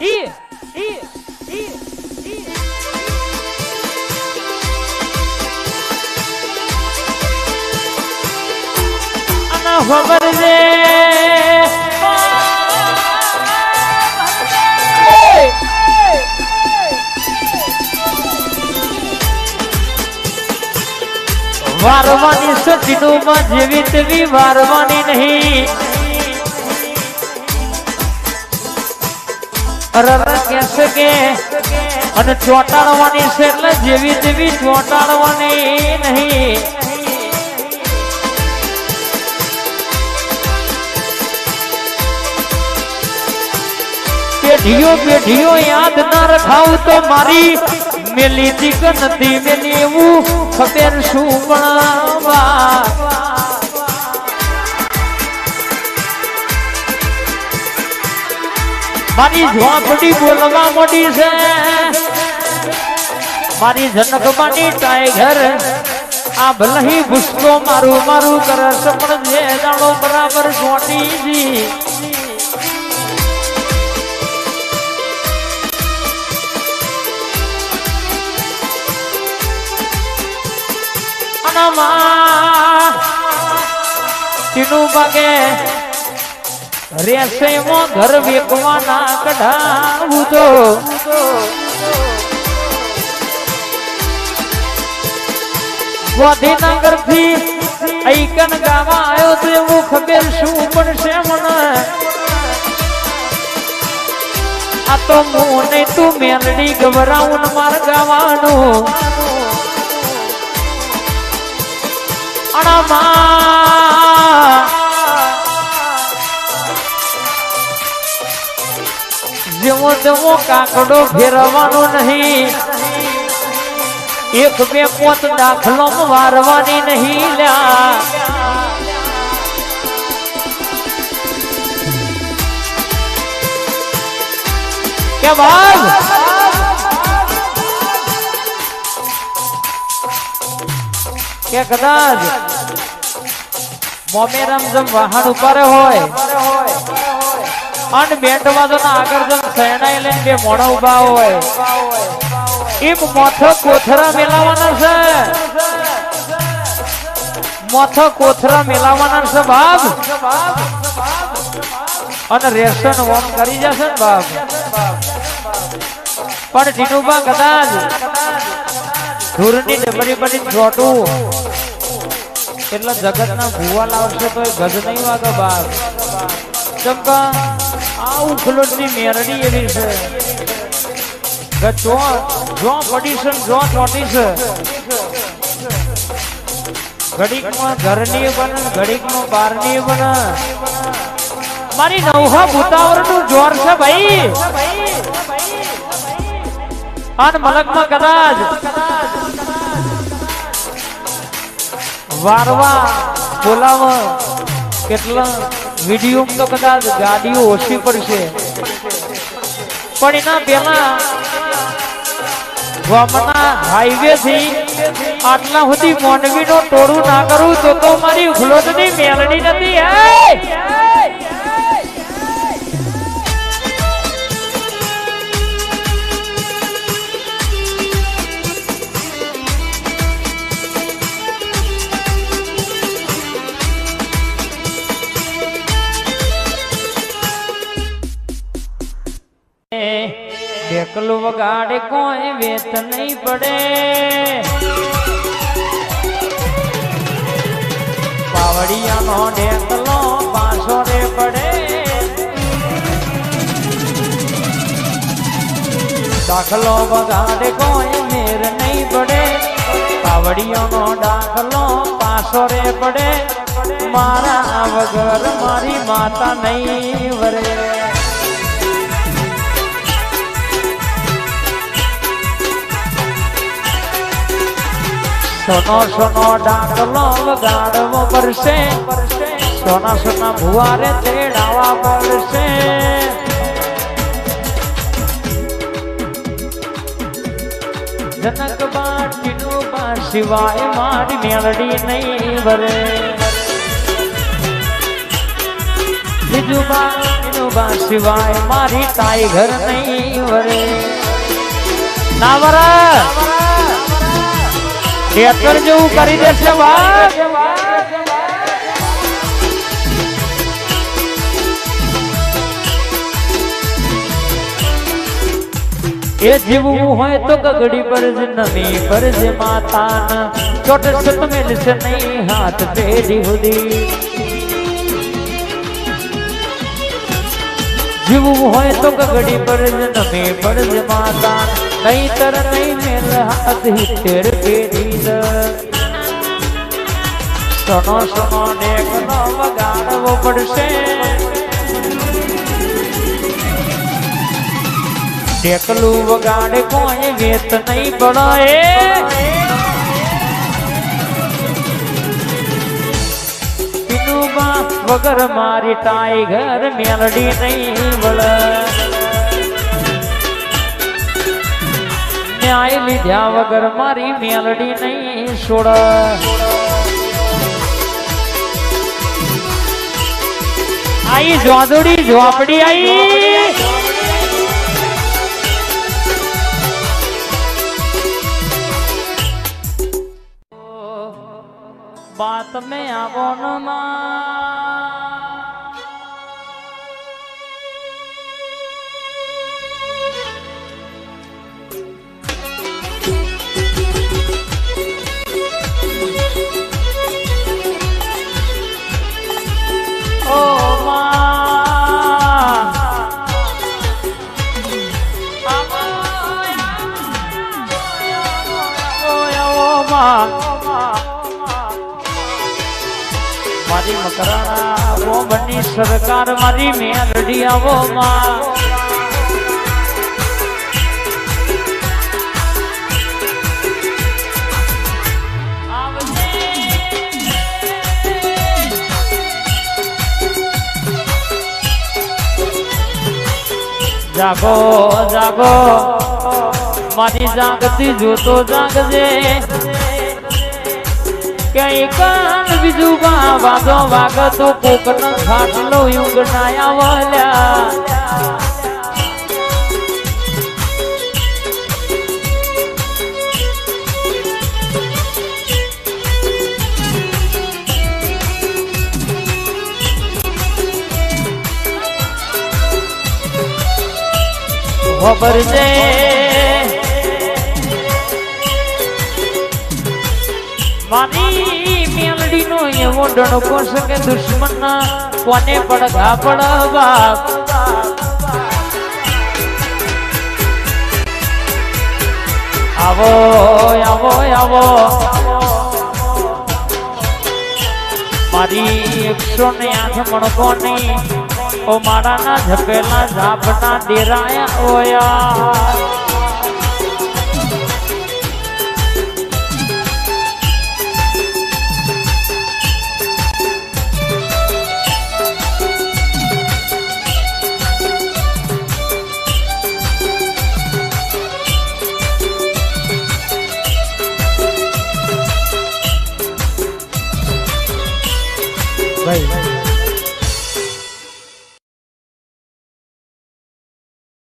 ઈ ઈ ઈ ઈ. અને ખબર છે વારવાની સચિનોમાં જેવી તેવી વારવાની નહીં. અને ચોટાડવાની છે એટલે જેવી તેવી ચોટાડવાની નહીં. પેઢીઓ પેઢીઓ યાદ ના રખાવ તો મારી મેલી દીક નથી મેલી એવું ખબર શું ભણાવા મારી ઝોપડી બોલવા મોડી છે. મારી જનકમાની ટાઈગર, આ ભલહી ગુસ્સો મારું મારું કરે છે, પણ જે દાડો બરાબર ચોટી જી તીનું બાગે રેસે મો ઘર વેકવાના કઢાવું તો. ગાંધીનગરથી ઐકન ગાવા આવ્યો તો એવું ખબર શું પડશે મને. આ તો હું તું મેલડી ગભરાવું માર ગાવાનું. અણમાં જેવો તેવો કાકડો ફેરવાનો નહીં. એક બે પોત દાખલો વારવાની નહીં લ્યા. કે ભાઈ? કે કદાચ મોમેરમ જેમ વાહન ઉપર હોય અને બેન્ડ વાજો ના આગળ સહેણાઈ લઈને બે મોણા ઊભા હોય. એમ મોથો કોથરા મેલાવાના છે. મોથો કોથરા મેલાવાના છે બાપ. અને રેશન વોમ કરી જશે ને બાપ. પણ ટીનુબા કદાચ ધૂરની ડબરી બની ચોટું એટલે જગતના ભૂવા લાવશે તો એ ગજ નહીં વાગે બાપ. ચમકા. આ ઉખલોટની મેરડી એવી છે. જો જો પડી છે જો ચોટી છે. ઘડીકમાં ઘરની બને, ઘડીકમાં બારની બને. મારી નવહા ભૂતાવરનું જોર છે ભાઈ. અન મલકમાં કદાચ વારવા બોલાવ કેટલા વીડિયો તો કદાચ ગાડીઓ ઓછી પડશે. પણ એના પહેલા ગામના હાઈવે થી આટલા સુધી મોનવી નો ટોળું ના કરું તો તો મારી ઉખલોટની મેલડી નથી વગાડે કોઈ વેત નહીં પડે. પાવડિયાનો ઢેકલો પાછો રે પડે. દાખલો વગાડે કોઈ મેર નહીં પડે. પાવડિયાનો દાખલો પાછો રે પડે. મારા વગર મારી માતા નહીં વરે. સોનો સોનો ડાકલો વગાડવો પડશે. સોના સોના ભુવારે તેડાવા પડશે. જનક બાટીનું બા સિવાય મારી મેળડી નહીં ભરે બીજું બા મીનુબા સિવાય મારી ટાઈગર નહીં ભરે ના વરે. ટ્રેક્ટર જેવું કરી દેશે વાત. એ જીવવું હોય તો ગગડી પર જ નમી પર જ માતાના ચોટ સત મેલશે નહીં હાથ પેઢી હુદી. જીવવું હોય તો ગગડી પર જ નમી પર જ માતા નહીતર નહીં મેલ હાથ હિતેર પેઢી દ સોનો સોનો નેકનો વગાડવો પડશે. ટેકલું વગાડે કોઈ વેત નહીં પડે પીનુમાં વગર મારી ટાઈગર મેલડી નહીં વળ. ન્યાય લીધ્યા વગર મારી મેલડી નહીં છોડ. આઈ જોદડી ઝોપડી આઈ. બાત મેં આવો ન. મારી મકરાણા બની સરકાર મારી મેલડી આવો માં જાગો જાગો. મારી જાગતી જોતો જાગજે. ક્યાંય કાન બીજું બા વાદો વાગતો કોકનો ખાટલો યુગ નાયા વાલ્યા ખબર છે? મારી મેલડી નો એવો ડણકો છે કે દુશ્મન કોને પડઘા પડવા આવો આવો આવો. મારી એકસો ને આઠ મણકોની ઓ મારા ના ઝપેલા ઝાપના ડેરાયા ઓયા.